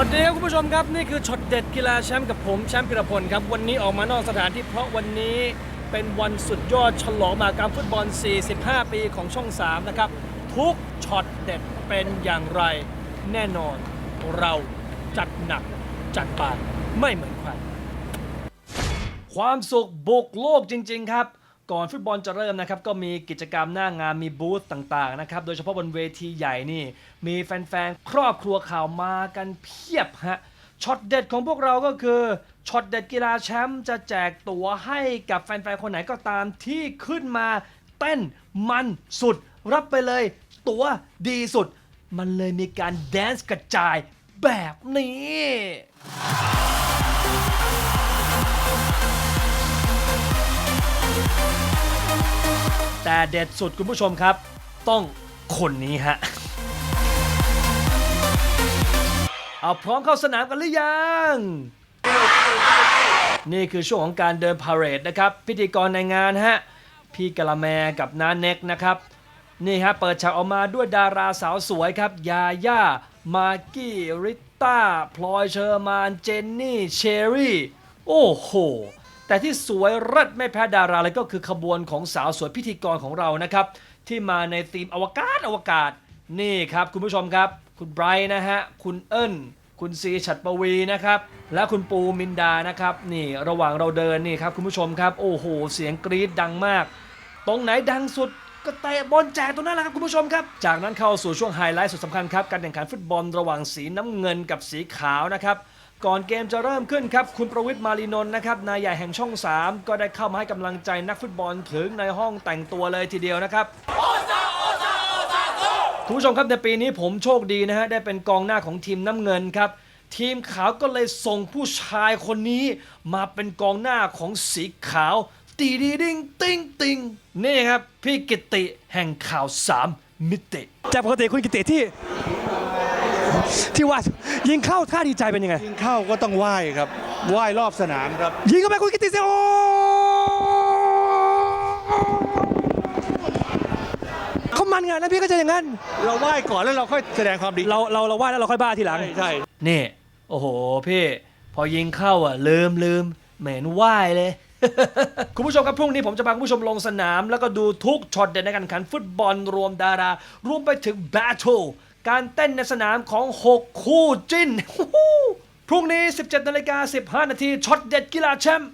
วัสดีครับคุณผู้ชมครับ นี่คือช็อตเด็ดกีฬาแชมป์กับผมแชมป์พิรพลครับ วันนี้ออกมานอกสถานที่เพราะวันนี้เป็นวันสุดยอดฉลองมากรรมฟุตบอล 45 ปีของช่อง 3 นะครับ ทุกช็อตเด็ดเป็นอย่างไร แน่นอนเราจัดหนัก จัดบานไม่เหมือนใครความสุขบุกโลกจริง ๆ ครับ ก่อนฟุตบอลจะเริ่มนะครับก็มีกิจกรรมหน้างานมีบูธต่างๆนะครับโดยเฉพาะบนเวทีใหญ่นี่ มีแฟนๆ ครอบครัวข่าวมากันเพียบฮะช็อตเด็ดของพวกเราก็คือช็อตเด็ดกีฬาแชมป์จะแจกตั๋วให้กับแฟนๆ คนไหนก็ตามที่ขึ้นมาเต้นมันสุด รับไปเลย ตั๋วดีสุด มันเลยมีการแดนซ์กระจายแบบนี้ แต่เด็ดสุดคุณผู้ชมครับ ต้องคนนี้ฮะ เอาพร้อมเข้าสนามกันหรือยัง นี่คือช่วงของการเดินพาเหรดนะครับ พิธีกรในงานฮะ พี่กะละแมกับน้าเน็กนะครับ นี่ฮะเปิดฉากออกมาด้วยดาราสาวสวยครับ ยาย่า มากกี้ริต้า พลอยเชอร์มาน เจนนี่ เชอรี่ โอ้โห แต่ที่สวยเลิศไม่แพ้ดาราเลยก็คือขบวนของสาวสวยพิธีกรของเรานะครับ ที่มาในธีมอวกาศอวกาศนี่ครับ คุณผู้ชมครับ คุณไบรท์นะฮะ คุณเอิญคุณซีฉัตรปวีนะครับ และคุณปูมินดานะครับ นี่ระหว่างเราเดินนี่ครับคุณผู้ชมครับ โอ้โห เสียงกรี๊ดดังมาก ตรงไหนดังสุดก็เตะบอลแจกตรงนั้นแหละครับคุณผู้ชมครับ จากนั้นเข้าสู่ช่วงไฮไลท์สุดสำคัญครับ การแข่งขันฟุตบอลระหว่างสีน้ำเงินกับสีขาวนะครับ ก่อนเกมจะเริ่มขึ้นครับ คุณประวิทย์มารีนนท์นะครับนายใหญ่แห่งช่อง 3 ก็ได้เข้ามาให้กำลังใจนักฟุตบอลถึงในห้องแต่งตัวเลยทีเดียวนะครับคุณผู้ชมครับในปีนี้ผมโชคดีนะฮะได้เป็นกองหน้าของทีมน้ำเงินครับ ทีมขาวก็เลยส่งผู้ชายคนนี้ มาเป็นกองหน้าของสีขาว ตีดีดิงติ้งติงนี่ครับพี่กิติแห่งข่าวสามมิติ จากปกติคุณกิติที่ ที่ว่ายิงเข้าท่าดีใจเป็นยังไง ยิงเข้าก็ต้องไหว้ครับไหว้รอบสนามครับ ยิงเข้าไปคุณกิติเซโอเขามันไงแล้วพี่ก็จะอย่างนั้น เราไหว้ก่อนแล้วเราค่อยแสดงความดีเราเราเราว่าแล้วเราค่อยบ้าทีหลัง ใช่ใช่นี่ โอ้โหพี่ พอยิงเข้าอะ ลืมลืมเหม็นว่ายเลย คุณผู้ชมครับพรุ่งนี้ผมจะพาคุณผู้ชมลงสนาม แล้วก็ดูทุกช็อตเด็ดในการแข่งขันฟุตบอลรวมดารา รวมไปถึงแบทเทิล การเต้นในสนามของ 6 คู่จิ้น พรุ่งนี้ 17นาฬิกา15 นาทีช็อตเด็ดกีฬาแชมป์